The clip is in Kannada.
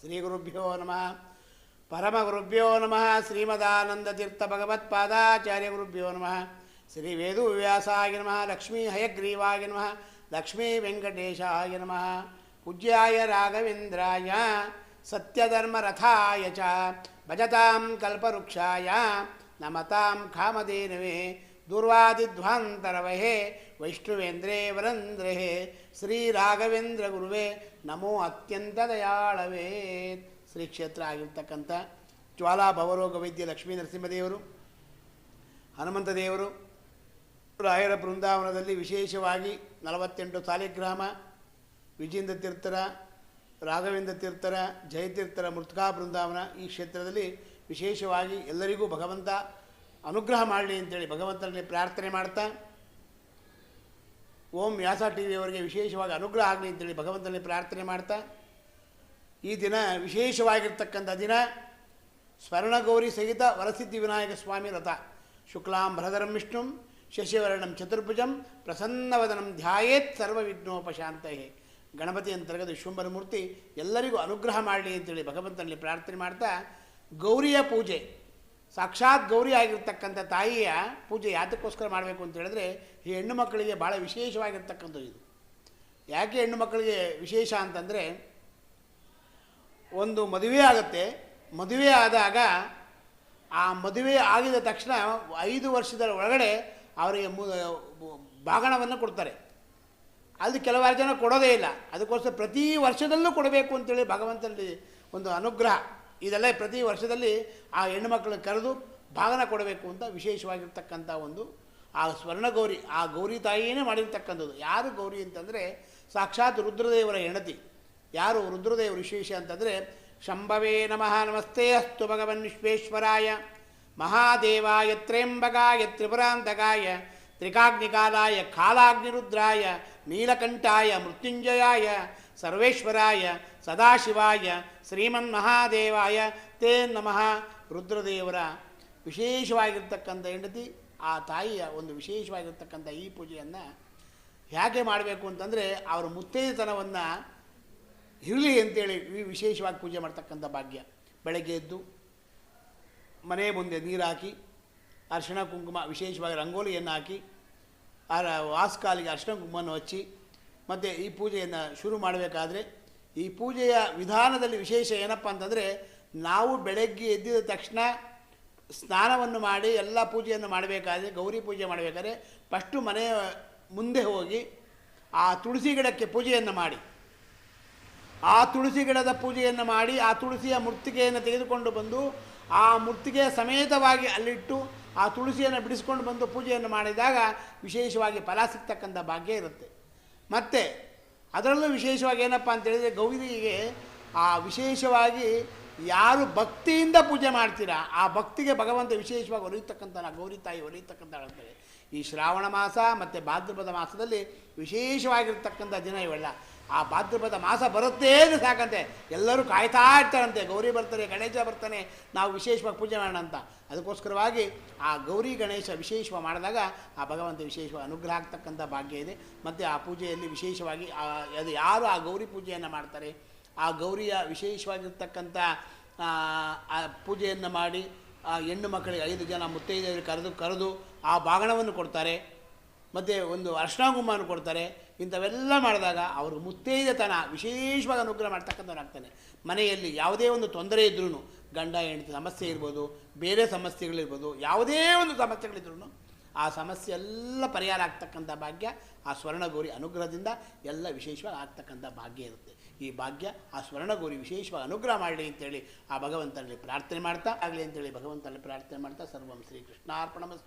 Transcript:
ಶ್ರೀ ಗುರುಭ್ಯೋ ನಮಃ. ಪರಮ ಗುರುಭ್ಯೋ ನಮಃ. ಶ್ರೀಮದಾನಂದತೀರ್ಥ ಭಗವತ್ಪಾದಾಚಾರ್ಯ ಗುರುಭ್ಯೋ ನಮಃ. ಶ್ರೀ ವೇದವ್ಯಾಸಾಯ ನಮಃ. ಲಕ್ಷ್ಮೀ ಹಯಗ್ರೀವಾಯ ನಮಃ. ಲಕ್ಷ್ಮೀ ವೆಂಕಟೇಶಾಯ ನಮಃ. ಪೂಜ್ಯಾಯ ರಾಘವೇಂದ್ರಾಯ. ಸತ್ಯಧರ್ಮರಥಾಯ ಚ. ಭಜತಾಂ ಕಲ್ಪವೃಕ್ಷಾಯ. ನಮತಾಂ ಕಾಮಧೇನವೇ. ದುರ್ವಾದಿಧ್ವಾಂತರವಹೇ ವೈಷ್ಣವೇಂದ್ರೇ ವರಂದ್ರೇ ಶ್ರೀ ರಾಘವೇಂದ್ರ ಗುರುವೇ ನಮೋ ಅತ್ಯಂತ ದಯಾಳವೇ. ಶ್ರೀ ಕ್ಷೇತ್ರ ಆಗಿರ್ತಕ್ಕಂಥ ಜ್ವಾಲಾ ಭವರೋಗ ವೈದ್ಯ ಲಕ್ಷ್ಮೀ ನರಸಿಂಹದೇವರು ಹನುಮಂತ ದೇವರು ರಾಯರ ಬೃಂದಾವನದಲ್ಲಿ ವಿಶೇಷವಾಗಿ ನಲವತ್ತೆಂಟು ಸಾಲಿಗ್ರಾಮ, ವಿಜೇಂದ್ರ ತೀರ್ಥರ, ರಾಘವೇಂದ್ರ ತೀರ್ಥರ, ಜಯತೀರ್ಥರ ಮೃತ್ಕಾ ಬೃಂದಾವನ ಈ ಕ್ಷೇತ್ರದಲ್ಲಿ ವಿಶೇಷವಾಗಿ ಎಲ್ಲರಿಗೂ ಭಗವಂತ ಅನುಗ್ರಹ ಮಾಡಲಿ ಅಂತೇಳಿ ಭಗವಂತನಲ್ಲಿ ಪ್ರಾರ್ಥನೆ ಮಾಡ್ತಾ, ಓಂ ವ್ಯಾಸ ಟಿ ವಿಯವರಿಗೆ ವಿಶೇಷವಾಗಿ ಅನುಗ್ರಹ ಆಗಲಿ ಅಂತೇಳಿ ಭಗವಂತನಲ್ಲಿ ಪ್ರಾರ್ಥನೆ ಮಾಡ್ತಾ, ಈ ದಿನ ವಿಶೇಷವಾಗಿರ್ತಕ್ಕಂಥ ದಿನ ಸ್ವರ್ಣಗೌರಿ ಸಹಿತ ವರಸಿದ್ಧಿ ವಿನಾಯಕ ಸ್ವಾಮಿ ರಥ. ಶುಕ್ಲಾಂ ಭರಧರಂ ವಿಷ್ಣುಂ, ಶಶಿವರ್ಣಂ ಚತುರ್ಭುಜಂ, ಪ್ರಸನ್ನವದನಂ ಧ್ಯಾಯೇತ್ ಸರ್ವ ಗಣಪತಿ ಅಂತರ್ಗತ ವಿಶ್ವಂಬರ ಮೂರ್ತಿ ಎಲ್ಲರಿಗೂ ಅನುಗ್ರಹ ಮಾಡಲಿ ಅಂತೇಳಿ ಭಗವಂತನಲ್ಲಿ ಪ್ರಾರ್ಥನೆ ಮಾಡ್ತಾ, ಗೌರಿಯ ಪೂಜೆ. ಸಾಕ್ಷಾತ್ ಗೌರಿ ಆಗಿರ್ತಕ್ಕಂಥ ತಾಯಿಯ ಪೂಜೆ ಯಾತಕ್ಕೋಸ್ಕರ ಮಾಡಬೇಕು ಅಂತ ಹೇಳಿದ್ರೆ ಈ ಹೆಣ್ಣು ಮಕ್ಕಳಿಗೆ ಭಾಳ ವಿಶೇಷವಾಗಿರ್ತಕ್ಕಂಥ ಇದು. ಯಾಕೆ ಹೆಣ್ಣು ಮಕ್ಕಳಿಗೆ ವಿಶೇಷ ಅಂತಂದರೆ ಒಂದು ಮದುವೆ ಆಗುತ್ತೆ, ಮದುವೆ ಆದಾಗ ಆ ಮದುವೆ ಆಗಿದ ತಕ್ಷಣ ಐದು ವರ್ಷದ ಒಳಗಡೆ ಅವರಿಗೆ ಬಾಗಣವನ್ನು ಕೊಡ್ತಾರೆ. ಅಲ್ಲಿ ಕೆಲವಾರು ಜನ ಕೊಡೋದೇ ಇಲ್ಲ. ಅದಕ್ಕೋಸ್ಕರ ಪ್ರತಿ ವರ್ಷದಲ್ಲೂ ಕೊಡಬೇಕು ಅಂತೇಳಿ ಭಗವಂತನಲ್ಲಿ ಒಂದು ಅನುಗ್ರಹ. ಇದೆಲ್ಲ ಪ್ರತಿ ವರ್ಷದಲ್ಲಿ ಆ ಹೆಣ್ಣುಮಕ್ಕಳನ್ನ ಕರೆದು ಭಾಗನ ಕೊಡಬೇಕು ಅಂತ ವಿಶೇಷವಾಗಿರ್ತಕ್ಕಂಥ ಒಂದು ಆ ಸ್ವರ್ಣಗೌರಿ, ಆ ಗೌರಿ ತಾಯಿಯೇ ಮಾಡಿರ್ತಕ್ಕಂಥದ್ದು. ಯಾರು ಗೌರಿ ಅಂತಂದರೆ ಸಾಕ್ಷಾತ್ ರುದ್ರದೇವರ ಹೆಣತಿ ಯಾರು ರುದ್ರದೇವರು ವಿಶೇಷ ಅಂತಂದರೆ, ಶಂಭವೇ ನಮಃ, ನಮಸ್ತೆ ಅಸ್ತು ಭಗವನ್ ವಿಶ್ವೇಶ್ವರಾಯ, ಮಹಾದೇವಾಯ ತ್ರೇಂಬಗಾಯ ತ್ರಿಪುರಾಂತಕಾಯ, ತ್ರಿಕಾಗ್ನಿಕಾಲಾಯ ಕಾಲಾಗ್ನಿರುದ್ರಾಯ ನೀಲಕಂಠಾಯ, ಮೃತ್ಯುಂಜಯಾಯ, ಸರ್ವೇಶ್ವರಾಯ, ಸದಾಶಿವಾಯ ಶ್ರೀಮನ್ ಮಹಾದೇವಾಯ ತೇ ನಮಃ. ರುದ್ರದೇವರ ವಿಶೇಷವಾಗಿರ್ತಕ್ಕಂಥ ಹೆಂಡತಿ, ಆ ತಾಯಿಯ ಒಂದು ವಿಶೇಷವಾಗಿರ್ತಕ್ಕಂಥ ಈ ಪೂಜೆಯನ್ನು ಹೇಗೆ ಮಾಡಬೇಕು ಅಂತಂದರೆ, ಅವರ ಮುತ್ತೈದತನವನ್ನು ಇರಲಿ ಅಂತೇಳಿ ವಿಶೇಷವಾಗಿ ಪೂಜೆ ಮಾಡ್ತಕ್ಕಂಥ ಭಾಗ್ಯ. ಬೆಳಗ್ಗೆ ಎದ್ದು ಮನೆ ಮುಂದೆ ನೀರು ಹಾಕಿ ಅರಿಶಿಣ, ಕುಂಕುಮ ವಿಶೇಷವಾಗಿ ರಂಗೋಲಿಯನ್ನು ಹಾಕಿ ಆ ವಾಸ್ಕಾಲಿಗೆ ಅರ್ಶನ ಕುಂಕುಮವನ್ನು ಹಚ್ಚಿ, ಮತ್ತು ಈ ಪೂಜೆಯನ್ನು ಶುರು ಮಾಡಬೇಕಾದ್ರೆ, ಈ ಪೂಜೆಯ ವಿಧಾನದಲ್ಲಿ ವಿಶೇಷ ಏನಪ್ಪ ಅಂತಂದರೆ, ನಾವು ಬೆಳಗ್ಗೆ ಎದ್ದಿದ ತಕ್ಷಣ ಸ್ನಾನವನ್ನು ಮಾಡಿ, ಎಲ್ಲ ಪೂಜೆಯನ್ನು ಮಾಡಬೇಕಾದ್ರೆ, ಗೌರಿ ಪೂಜೆ ಮಾಡಬೇಕಾದ್ರೆ, ಫಸ್ಟು ಮನೆಯ ಮುಂದೆ ಹೋಗಿ ಆ ತುಳಸಿ ಗಿಡಕ್ಕೆ ಪೂಜೆಯನ್ನು ಮಾಡಿ. ಆ ತುಳಸಿ ಗಿಡದ ಪೂಜೆಯನ್ನು ಮಾಡಿ, ಆ ತುಳಸಿಯ ಮೂರ್ತಿಗೆಯನ್ನು ತೆಗೆದುಕೊಂಡು ಬಂದು, ಆ ಮೂರ್ತಿಗೆ ಸಮೇತವಾಗಿ ಅಲ್ಲಿಟ್ಟು ಆ ತುಳಸಿಯನ್ನು ಬಿಡಿಸ್ಕೊಂಡು ಬಂದು ಪೂಜೆಯನ್ನು ಮಾಡಿದಾಗ ವಿಶೇಷವಾಗಿ ಫಲ ಸಿಗ್ತಕ್ಕಂಥ ಭಾಗ್ಯ ಇರುತ್ತೆ. ಮತ್ತು ಅದರಲ್ಲೂ ವಿಶೇಷವಾಗಿ ಏನಪ್ಪ ಅಂತೇಳಿದರೆ ಗೌರಿಗೆ ಆ ವಿಶೇಷವಾಗಿ ಯಾರು ಭಕ್ತಿಯಿಂದ ಪೂಜೆ ಮಾಡ್ತೀರಾ, ಆ ಭಕ್ತಿಗೆ ಭಗವಂತ ವಿಶೇಷವಾಗಿ ಒಲಿಯತಕ್ಕಂಥ ಗೌರಿ ತಾಯಿ ಒಲಿಯತಕ್ಕಂಥ ಈ ಶ್ರಾವಣ ಮಾಸ ಮತ್ತು ಭಾದ್ರಪದ ಮಾಸದಲ್ಲಿ ವಿಶೇಷವಾಗಿರ್ತಕ್ಕಂಥ ದಿನ ಇವೆಲ್ಲ. ಆ ಭಾದ್ರಪದ ಮಾಸ ಬರುತ್ತೆ ಅಂತ ಸಾಕಂತೆ. ಎಲ್ಲರೂ ಕಾಯ್ತಾ ಇರ್ತಾರಂತೆ. ಗೌರಿ ಬರ್ತಾರೆ ಗಣೇಶ ಬರ್ತಾನೆ. ನಾವು ವಿಶೇಷವಾಗಿ ಪೂಜೆ ಮಾಡೋಣ ಅಂತ. ಅದಕ್ಕೋಸ್ಕರವಾಗಿ ಆ ಗೌರಿ ಗಣೇಶ ವಿಶೇಷವಾಗಿ ಮಾಡಿದಾಗ ಆ ಭಗವಂತ ವಿಶೇಷವಾಗಿ ಅನುಗ್ರಹ ಆಗ್ತಕ್ಕಂಥ ಭಾಗ್ಯ ಇದೆ. ಮತ್ತು ಆ ಪೂಜೆಯಲ್ಲಿ ವಿಶೇಷವಾಗಿ ಅದು ಯಾರು ಆ ಗೌರಿ ಪೂಜೆಯನ್ನು ಮಾಡ್ತಾರೆ? ಆ ಗೌರಿಯ ವಿಶೇಷವಾಗಿರ್ತಕ್ಕಂಥ ಆ, ಪೂಜೆಯನ್ನು ಮಾಡಿ ಆ ಹೆಣ್ಣು ಮಕ್ಕಳಿಗೆ ಐದು ಜನ ಮುತ್ತೈದೆಯರು ಕರೆದು ಕರೆದು ಆ ಬಾಗಣವನ್ನು ಕೊಡ್ತಾರೆ. ಮತ್ತು ಒಂದು ಅರ್ಶಿನ ಕೊಡ್ತಾರೆ. ಇಂಥವೆಲ್ಲ ಮಾಡಿದಾಗ ಅವರು ಮುತ್ತೈದೆತನ, ವಿಶೇಷವಾಗಿ ಅನುಗ್ರಹ ಮಾಡ್ತಕ್ಕಂಥವ್ರಾಗ್ತಾನೆ ಮನೆಯಲ್ಲಿ ಯಾವುದೇ ಒಂದು ತೊಂದರೆ ಇದ್ರೂ ಗಂಡ, ಹೆಂಡತಿ ಸಮಸ್ಯೆ ಇರ್ಬೋದು, ಬೇರೆ ಸಮಸ್ಯೆಗಳಿರ್ಬೋದು, ಯಾವುದೇ ಒಂದು ಸಮಸ್ಯೆಗಳಿದ್ರೂ ಆ ಸಮಸ್ಯೆ ಎಲ್ಲ ಪರಿಹಾರ ಆಗ್ತಕ್ಕಂಥ ಭಾಗ್ಯ, ಆ ಸ್ವರ್ಣಗೌರಿ ಅನುಗ್ರಹದಿಂದ ಎಲ್ಲ ವಿಶೇಷವಾಗಿ ಆಗ್ತಕ್ಕಂಥ ಭಾಗ್ಯ ಇರುತ್ತೆ. ಈ ಭಾಗ್ಯ, ಆ ಸ್ವರ್ಣಗೌರಿ ವಿಶೇಷವಾಗಿ ಅನುಗ್ರಹ ಮಾಡಲಿ ಅಂತೇಳಿ ಆ ಭಗವಂತನಲ್ಲಿ ಪ್ರಾರ್ಥನೆ ಮಾಡ್ತಾ, ಆಗಲಿ ಅಂತೇಳಿ ಭಗವಂತನಲ್ಲಿ ಪ್ರಾರ್ಥನೆ ಮಾಡ್ತಾ ಸರ್ವಂ ಶ್ರೀ ಕೃಷ್ಣಾರ್ಪಣಮಸ್ತು